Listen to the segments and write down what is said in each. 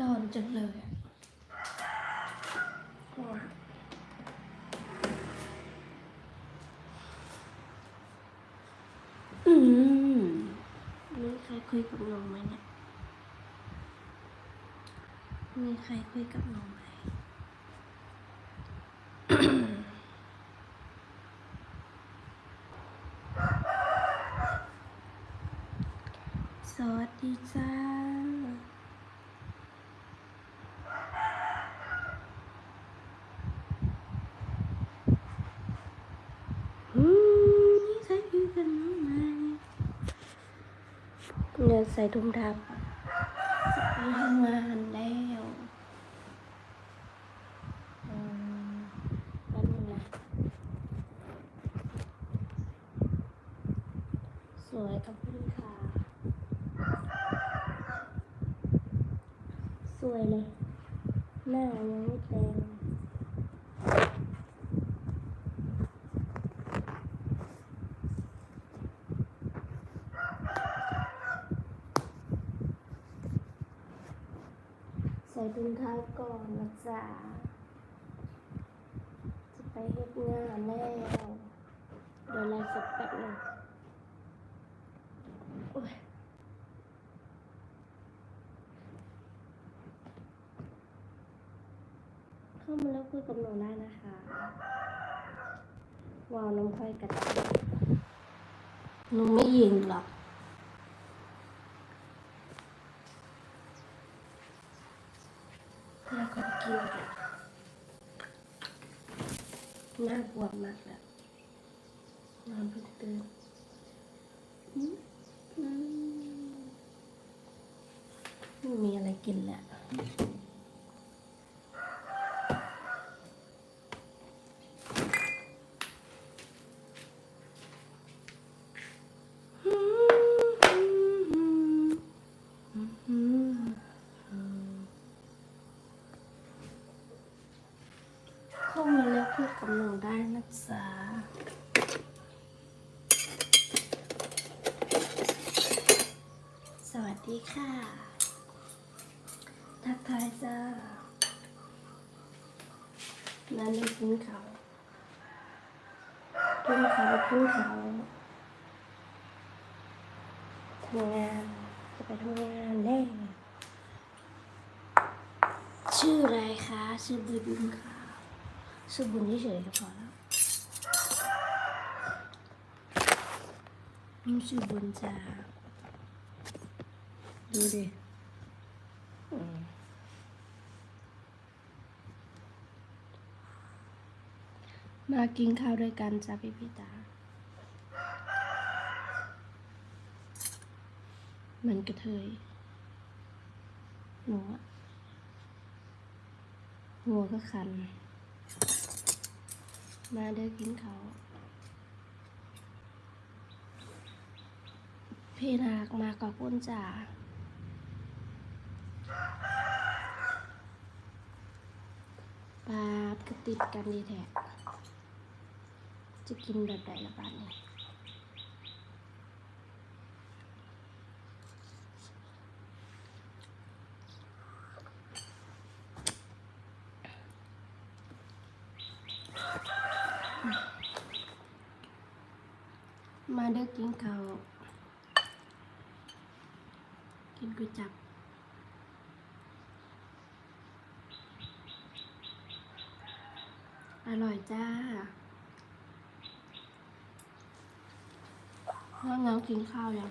ร้อนจังเลยอะร้อนอืมมีใครคุยกับน้องไหมเนี่ย มีใครคุยกับน้องไหมสวัสดีจ้า อืมนี่ใส่คุยกับน้องไหมเนี่ย ใส่ถุงเท้าจะไปทำงานแล้วอืมแป๊บนึงนะสวยกับคุณค่ะ สวยเลย หน้ายังไม่แต่งใส่ถุงเท้าก่อนนะจ๊ะจะไปเฮ็ดงานแล้ว เดี๋ยวไลฟ์สดแป๊บนึงโอ้ยเข้ามาแล้วคุยกับหนูได้นะคะวาวน้ำค่อยกระจายหนูไม่ยิงหรอก แล้วก็กินกันน่ากลัวมากแล้วนอนเพิ่งตื่นไม่มีอะไรกินแล้ว ได้นะสวัสดีค่ะ ทักทายจ้านั่นได้กินเขาวกินเขาวกินเขาวทำงานจะไปทำงานแน่ชื่ออะไรคะ ชื่อบุญค่ะ ชื่อบุญเฉยๆก็พอแล้ว นี่ชื่อบุญจ้าดูดิมากินข้าวด้วยกันจ้าพี่พี่ตา เหมือนกระเทยหนูอะหัวก็คัน มาเด้อกินเขาว พี่นาคมากับปุ้นจ๋าปาบก็ติดกันดีแท้จะกินแบบไหนละบ้านเนี่ยมาเด้อกินเขาวกินก๋วยจับ อร่อยจ้าแล้ว น้องกินข้าวยัง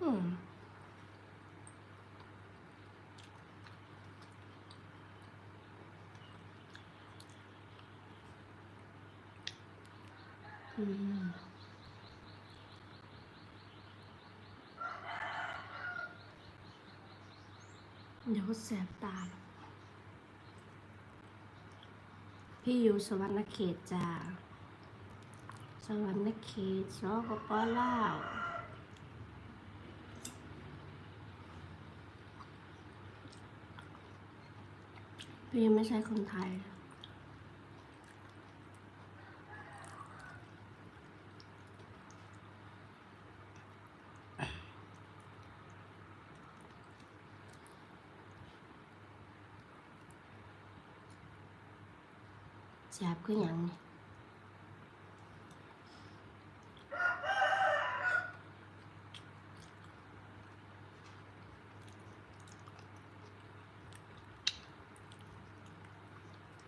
อื เดี๋ยวแสบตา พี่อยู่สวรรณเขตจ้า สวรรณเขตสกปล่าวพี่ไม่ใช่คนไทย คือหยังนี่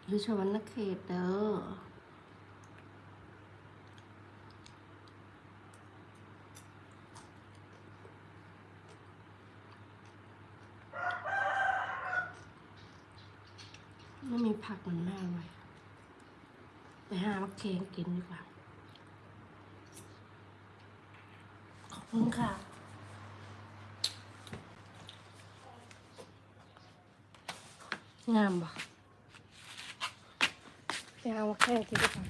อยู่ชวันนเขตเด้อไม่มีผักมันแม่ไว้ไป หามักเคงกินดีกว่า ขอบคุณค่ะงามบ่ไปหามักแขงกินดีกว่า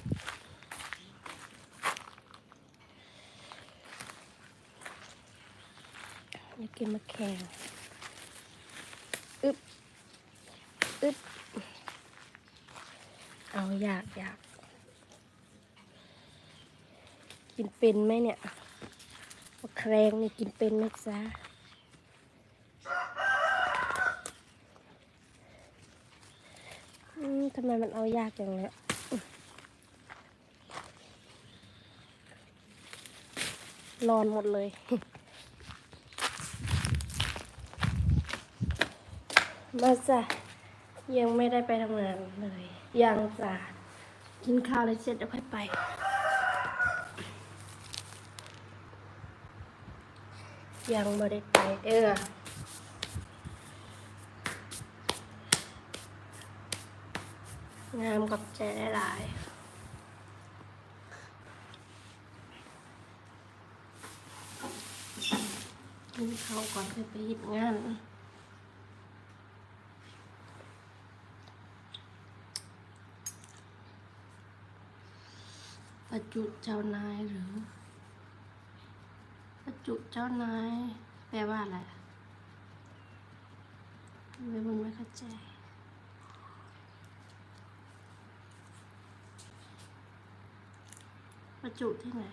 อยากกินมะแขงอึ๊บอึ๊บเอาอยากอยาก กินเป็นไหมเนี่ยมะแครงนี่กินเป็นไหมจ๊ะอืมทำไมมันเอายากอย่างเนี้ยรอนหมดเลย มาจ้ะยังไม่ได้ไปทำงานเลย ยังจ้ะกินข้าวแล้วเสร็จเดี๋ยวค่อยไป ยังไม่ได้ไปเด้องามกับใจได้ลายๆกินข้าวก่อนค่อยไปหยิบงานประจุเจ้านายหรือ ประจุเจ้านาย แปลว่าอะไรไม่บุญไม่เข้าใจประจุที่ไหน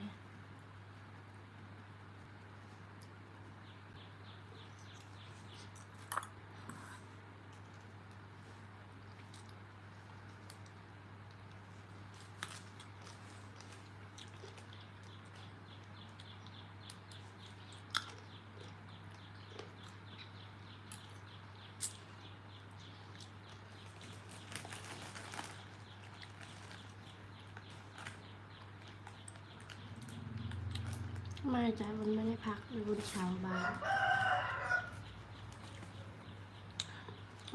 ไม่จ้ะมันไม่ได้พักเลยบุญเช้าบ้าน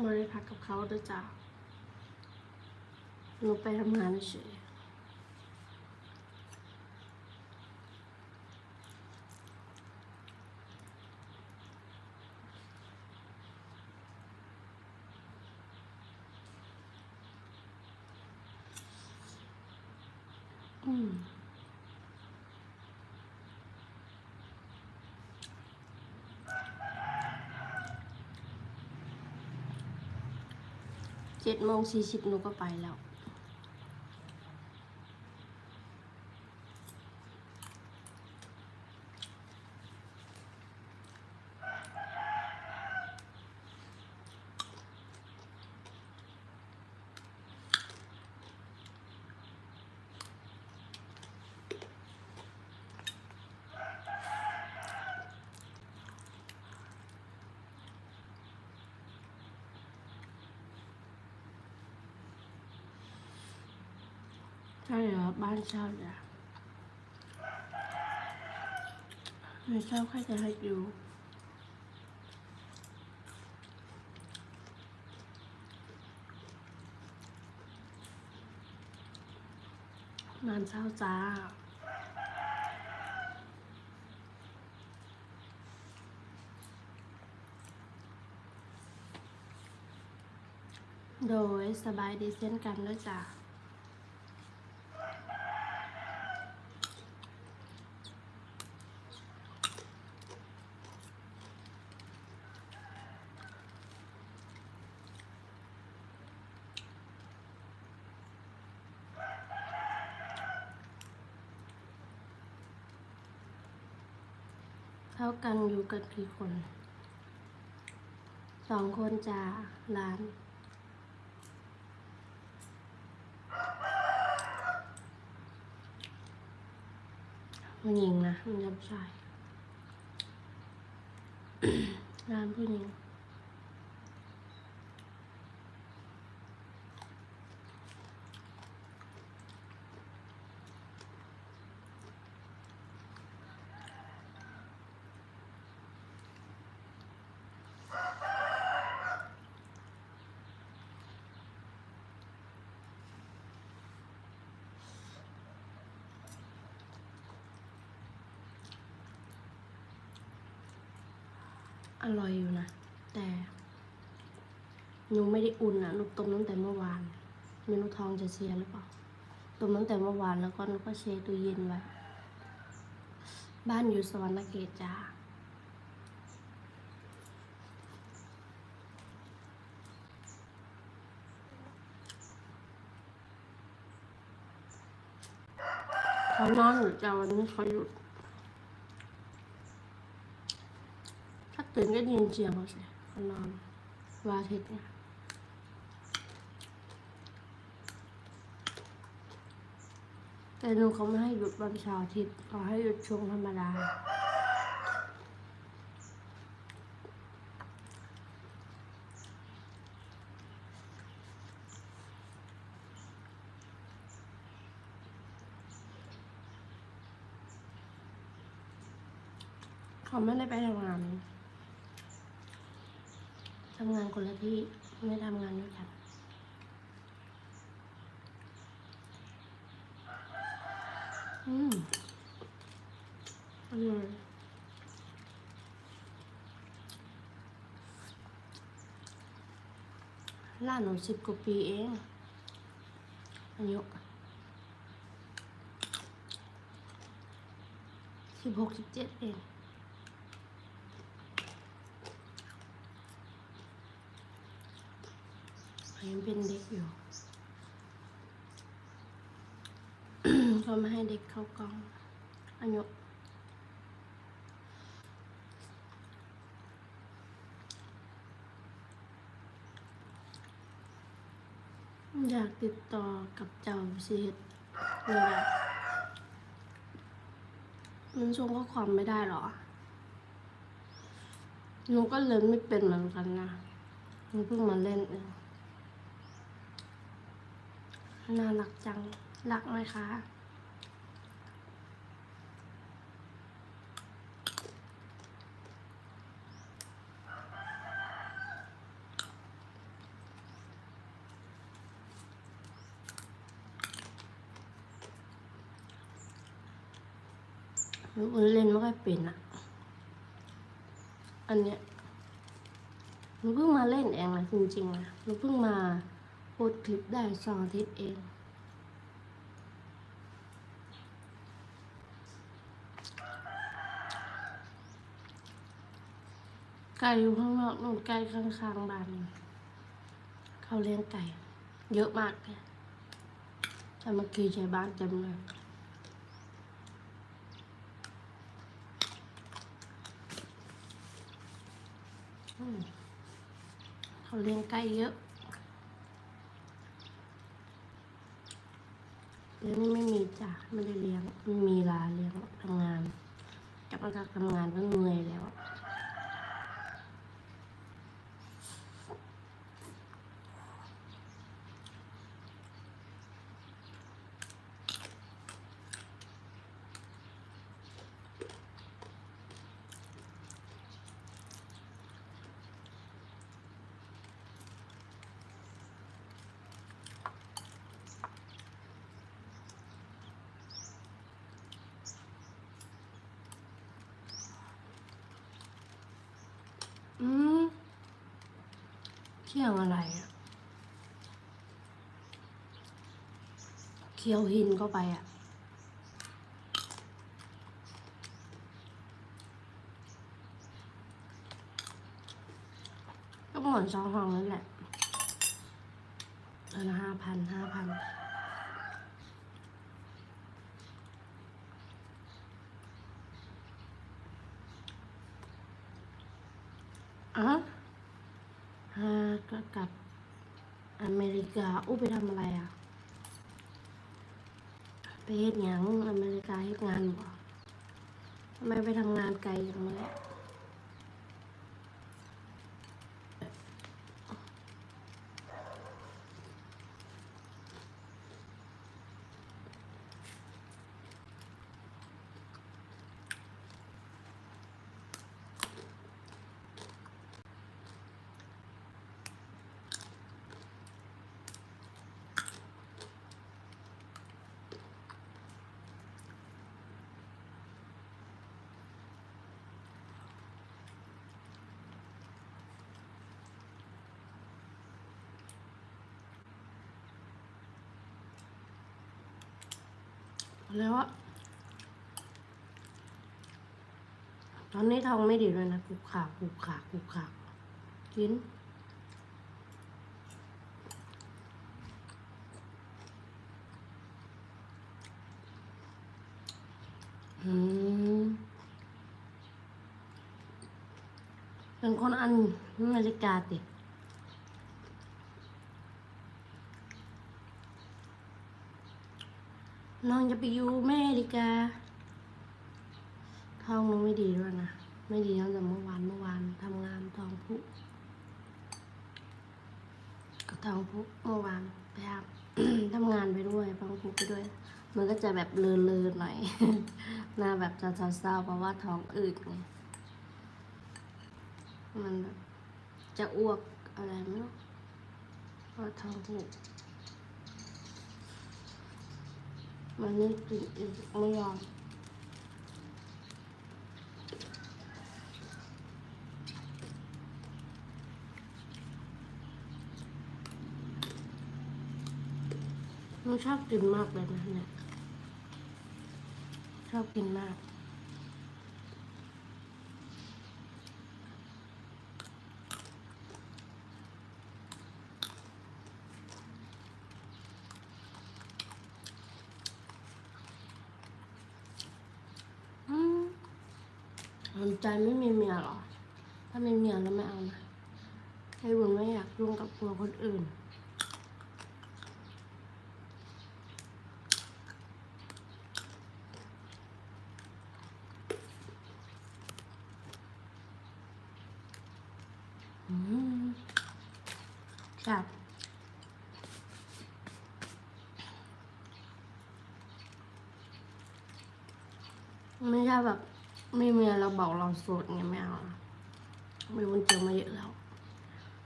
ไม่ได้พักกับเขาด้วยจ้ะหนูไปทำงานเฉยอืม เจ็ดโมงสี่สิบหนูก็ไปแล้วานเช่าจ้ะไม่เช่าใครจะให้อยู่บ้านเช่าจ้าโดยสบายดีเช่นกันด้วยจ้ะ เท่ากันอยู่กันกี่คน สองคนจะร้านผู้หญิงนะมันจะผู้ชายร้านผู้หญิง อร่อยอยู่นะ แต่หนูไม่ได้อุ่นอะหนูต้มตั้งแต่เมื่อวานเมนูทองจะเสียหรือเปล่าต้มตั้งแต่เมื่อวานแล้วก็หนูก็เชตู้เย็นไว้บ้านอยู่สวรรณเขตจ้าเขานอนอยู่จ้าวันนี้เขาหยุด ถ้า ตื่นก็ยินเสียงเขาสิเขานอนวาอาทิตย์เนี่ยแต่หนูเขาไม่ให้หยุดวันเสาร์อาทิตย์เขาให้หยุดช่วงธรรมดาเขาไม่ได้ไปทำงานำงานคนละที่ไม่ทำงานด้วยกันอืมอร่อยร้านหนูสิบกว่าปีเองอายุสิบหกสิบเจ็ดเอง ยังเป็นเด็กอยู่เขาไม่ให้เด็กเข้ากล้องอายุอยากติดต่อกับเจ้าสิเฮ็ดนี่แหละมันส่งข้อความไม่ได้หรอ หนูก็เล่นไม่เป็นเหมือนกันนะหนูเพิ่งมาเล่นเอง น่ารักจัง รักไหมคะหนูเล่นไม่ค่อยเป็นอะ อันเนี้ยหนูเพิ่งมาเล่นเองนะจริงๆนะหนูเพิ่งมา โพสคลิปได้สองอาทิตย์เอง ไก่อยู่ข้างนอกนู่นไก่ข้างๆบ้านเขาเลี้ยงไก่ เยอะมากเลยแต่เมื่อกี้ใช้บ้านเต็มเลยเขาเลี้ยงไก่เยอะ ลี้ยงนี่ไม่มีจ้ะไม่ได้เลี้ยงไม่มีลาเลี้ยงทำงานกลับมาจากทำงานก็เหนื่อยแล้ว อืมเที่ยงอะไรอะเคี้ยวหินเข้าไปอะก็เหมือนซองห้องนั่นแหละเออห้าพันห้าพัน กา อู้ไปทำอะไรอะ ไปเฮ็ดหยังอเมริกาเฮ็ดงานบ่ทำไมไปทำงานไกลอย่างนี้ แล้วอะตอนนี้ท้องไม่ดีเลยนะกุกขากกุกขากกุกขากกินอืมเป็นคนอันนาฬิกาติด น้องจะไปอยู่แม่ดิกาท้องน้องไม่ดีด้วยนะ ไม่ดีตั้งแต่เมื่อวานเมื่อวานทำงานท้องพุก็ท้องพุเมื่อวานไปทำทำงานไปด้วยท้องพุไปด้วย มันก็จะแบบเลือะๆหน่อยหน้าแบบจะเศร้าๆเพราะว่าท้องอืดไงมันแบบจะอ้วกอะไรไม่รู้เพราะท้องผูก มันไม่กินอีกไม่ยอมมันชอบกินมากเลยนะเนี่ย ชอบกินมาก อืมสน ใจไม่มีเมียหรอ ถ้ามีเมียแล้วไม่เอานะให้บุญไม่อยากยุ่งกับผัวคนอื่น อืมครับไม่ใช่แบบ ไมีเมียเราบอกเราโสดไงไม่เอานะมีคนเจอมาเยอะแล้ว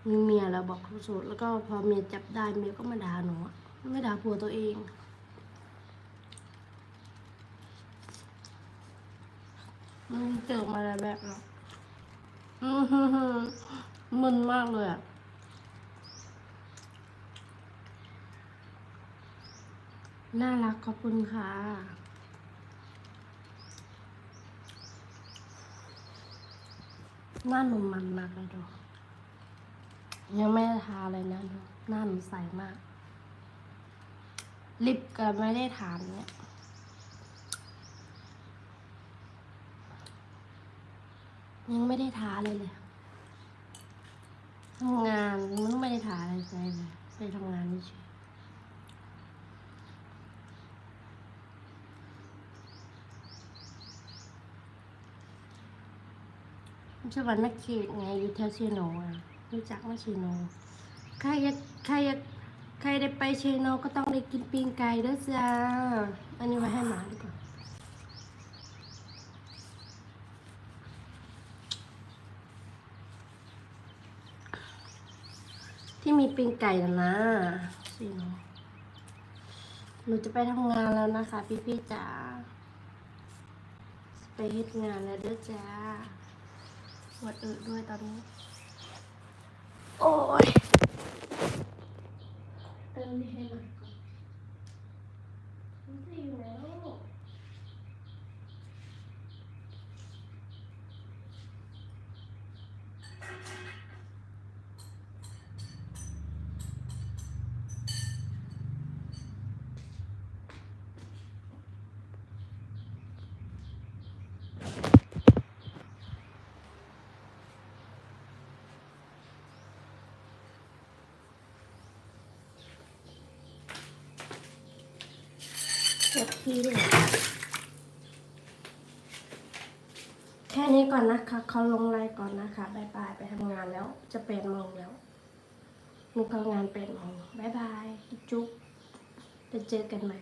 มีเมียเราบอกเราโสดแล้วก็พอเมียจับได้เมียก็มาด่าหนูอะไม่ด่าผัวตัวเองมันเจอมาแล้วแบบเราอือมึนมากเลยอะน่ารักขอบคุณค่ะ หน้าหนุ่มมันมากเลยดู ยังไม่ได้ทาเลยนะดูหน้าหนูใสมาก ลิปก็ไม่ได้ทานเนี่ยยังไม่ได้ทาเลยเลยทำงานมันไม่ได้ทาอะไรใจเลยไปทำงานเฉย ชื่อวันนักเขตไงอยู่แถวเชโนอะรู้จักไหมเชโนใครอยากใครอยากใครได้ไปเชโนก็ต้องได้กินปีงไก่ด้อจ้าอันนี้ไว้ให้หมาดีกว่าที่มีปิงไก่นะนะสิเนาะหนูจะไปทำงานแล้วนะคะ พี่ๆจ๋าไปเฮ็ดงานแล้วด้อจ้า ปวดอึด้วยตอนนี้ โอ้ยเติมเห็นี่ให้มัน ที่ด้วย แค่นี้ก่อนนะคะ เขาลงไลน์ก่อนนะคะบายบายไปทำงานแล้ว จะเป็นมองแล้วหนูเข้างานเป็นมองบายบาย จุ๊บจะเจอกันใหม่